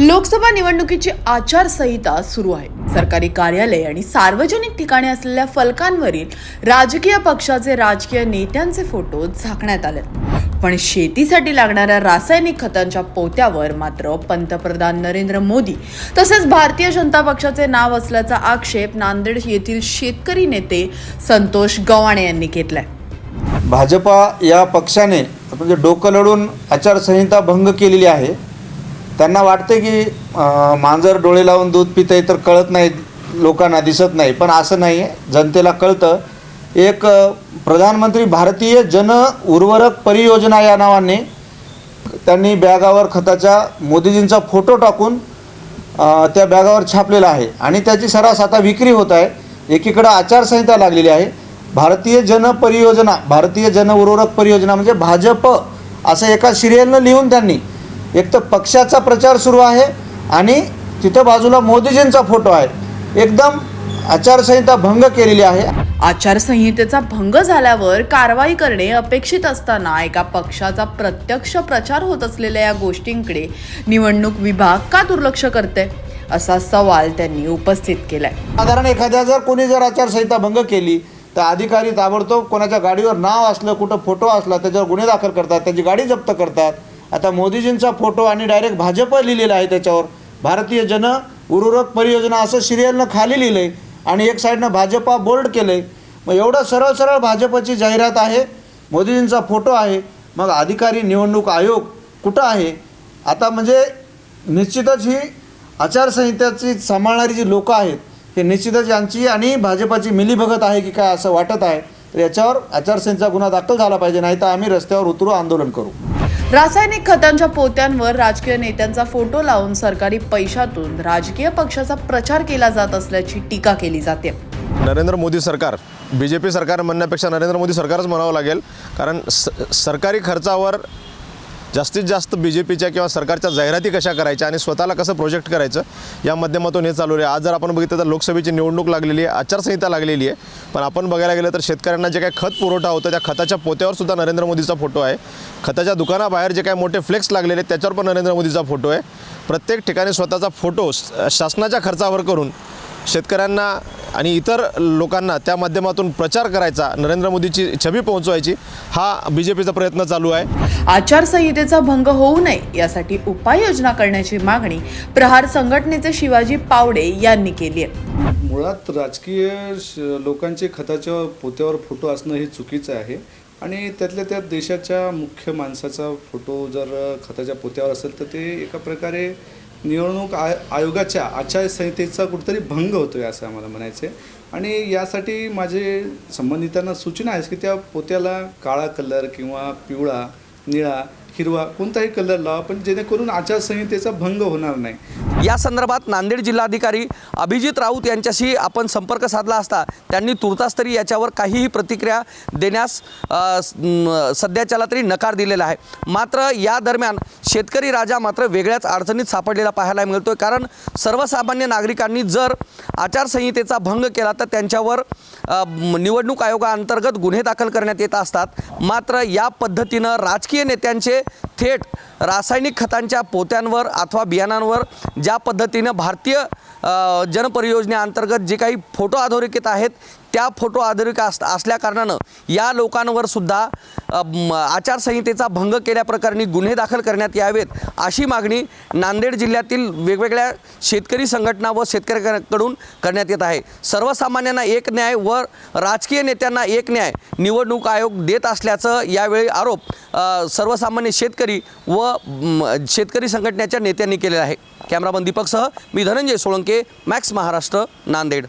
लोकसभा निवडणुकीची आचारसंहिता सुरू आहे. सरकारी कार्यालय आणि सार्वजनिक ठिकाणी असलेल्या फलकांवरील राजकीय पक्षाचे राजकीय नेत्यांचे फोटो झाकण्यात आले पण शेतीसाठी लागणाऱ्या रासायनिक खतांच्या पोत्यावर मात्र पंतप्रधान नरेंद्र मोदी तसेच भारतीय जनता पक्षाचे नाव असल्याचा आक्षेप नांदेड येथील शेतकरी नेते संतोष गव्हाणे यांनी घेतलाय. भाजपा या पक्षाने म्हणजे डोकं लढून आचारसंहिता भंग केलेली आहे. त्यांना वाटते की मांजर डोळे लावून दूध पितंय तर कळत नाही लोकांना दिसत नाही. पण असं नाही आहे जनतेला कळतं. एक प्रधानमंत्री भारतीय जन उर्वरक परियोजना या नावाने त्यांनी बॅगावर खताच्या मोदीजींचा फोटो टाकून त्या बॅगावर छापलेला आहे. आणि त्याची सरास आता विक्री होत आहे. एकीकडं आचारसंहिता लागलेली आहे. भारतीय जन परियोजना भारतीय जन उर्वरक परियोजना म्हणजे भाजप असं एका सिरियलनं लिहून त्यांनी एक तर पक्षाचा प्रचार सुरू आहे आणि तिथं बाजूला मोदीजींचा फोटो आहे. एकदम आचारसंहिता भंग केलेली आहे. आचारसंहितेचा भंग झाल्यावर कारवाई करणे अपेक्षित असताना एका पक्षाचा प्रत्यक्ष प्रचार होत असलेल्या या गोष्टींकडे निवडणूक विभाग का दुर्लक्ष करते असा सवाल त्यांनी उपस्थित केलाय. साधारण एखाद्या जर कोणी जर आचारसंहिता भंग केली तर अधिकारी ताबडतोब कोणाच्या गाडीवर नाव असलं कुठं फोटो असला त्याच्यावर गुन्हे दाखल करतात त्याची गाडी जप्त करतात. आता मोदीजींचा फोटो आणि डायरेक्ट भाजप लिहिलेला आहे त्याच्यावर. भारतीय जन उर्वरक परियोजना असं सिरियलनं खाली लिहिलं आहे आणि एक साईडनं भाजपा बोल्ड केलं आहे मग एवढं सरळ सरळ भाजपची जाहिरात आहे मोदीजींचा फोटो आहे मग अधिकारी निवडणूक आयोग कुठं आहे? आता म्हणजे निश्चितच ही आचारसंहितेची सांभाळणारी जी लोकं आहेत हे निश्चितच यांची आणि भाजपाची मिलीभगत आहे की काय असं वाटत आहे? तर याच्यावर आचारसंहिता गुन्हा दाखल झाला पाहिजे नाही तर आम्ही रस्त्यावर उतरू आंदोलन करू. रासायनिक खतांच्या पोत्यांवर राजकीय नेत्यांचा फोटो लावून सरकारी पैशातून राजकीय पक्षाचा प्रचार केला जात असल्याची टीका केली जाते. नरेंद्र मोदी सरकार बी जे पी सरकार म्हणण्यापेक्षा नरेंद्र मोदी सरकारच म्हणावं लागेल. कारण स सरकारी खर्चावर जास्तीत जास्त बी जे पीच्या किंवा सरकारच्या जाहिराती कशा करायच्या आणि स्वतःला कसं प्रोजेक्ट करायचं या माध्यमातून हे चालू आहे. आज जर आपण बघितलं तर लोकसभेची निवडणूक लागलेली आहे आचारसंहिता लागलेली आहे. पण आपण बघायला गेलं तर शेतकऱ्यांना जे काही खत पुरवठा होतं त्या खताच्या पोत्यावर सुद्धा नरेंद्र मोदीचा फोटो आहे. खताच्या दुकानाबाहेर जे काही मोठे फ्लेक्स लागलेले आहेत त्याच्यावर पण नरेंद्र मोदीचा फोटो आहे. प्रत्येक ठिकाणी स्वतःचा फोटो शासनाच्या खर्चावर करून शेतकऱ्यांना आणि इतर लोकांना त्या माध्यमातून प्रचार करायचा नरेंद्र मोदीची छबी पोहोचवायची हा बी जे पीचा प्रयत्न चालू आहे. आचारसंहितेचा भंग होऊ नये यासाठी उपाययोजना करण्याची मागणी प्रहार संघटनेचे शिवाजी पावडे यांनी केली आहे. मुळात राजकीय श- लोकांचे खताच्या पोत्यावर फोटो असणं हे चुकीचं आहे आणि त्यातल्या त्यात देशाच्या मुख्य माणसाचा फोटो जर खताच्या पोत्यावर असेल तर ते एका प्रकारे निवडणूक आय आयोगाच्या आचारसंहितेचा कुठेतरी भंग होतो आहे असं आम्हाला म्हणायचं आहे आणि यासाठी माझे संबंधितांना सूचना आहे की त्या पोत्याला काळा कलर किंवा पिवळा निळा हिरवा कोणताही कलर लावा पण जेणेकरून आचारसंहितेचा भंग होणार नाही. या संदर्भात नांदेड जिल्हाधिकारी अभिजित राऊत यांच्याशी आपण संपर्क साधला असता त्यांनी तुर्तास तरी याच्यावर काहीही प्रतिक्रिया देण्यास सध्याच्याला तरी नकार दिलेला आहे. मात्र या दरम्यान शेतकरी राजा मात्र वेगळ्याच अडचणीत सापडलेला पाहायला मिळतो आहे कारण सर्वसामान्य नागरिकांनी जर आचारसंहितेचा भंग केला तर त्यांच्यावर निवडणूक आयोगाअंतर्गत गुन्हे दाखल करण्यात येत असतात. मात्र या पद्धतीनं राजकीय नेत्यांचे थेट रासायनिक खतांच्या पोत्यांवर अथवा बियाणांवर ज्या पद्धतीनं भारतीय जनपरियोजनेअंतर्गत जे काही फोटो अधोरेखित आहेत त्या फोटो आधारित अस असल्याकारणानं या लोकांवर सुद्धा आचारसंहितेचा भंग केल्याप्रकरणी गुन्हे दाखल करण्यात यावेत अशी मागणी नांदेड जिल्ह्यातील वेगवेगळ्या शेतकरी संघटना व शेतकऱ्यांकडून करण्यात येत आहे. सर्वसामान्यांना एक न्याय व राजकीय नेत्यांना एक न्याय निवडणूक आयोग देत असल्याचं यावेळी आरोप सर्वसामान्य शेतकरी व शेतकरी संघटनेच्या नेत्यांनी केलेला आहे. कॅमेरामन दीपकसह मी धनंजय सोळंके मॅक्स महाराष्ट्र नांदेड.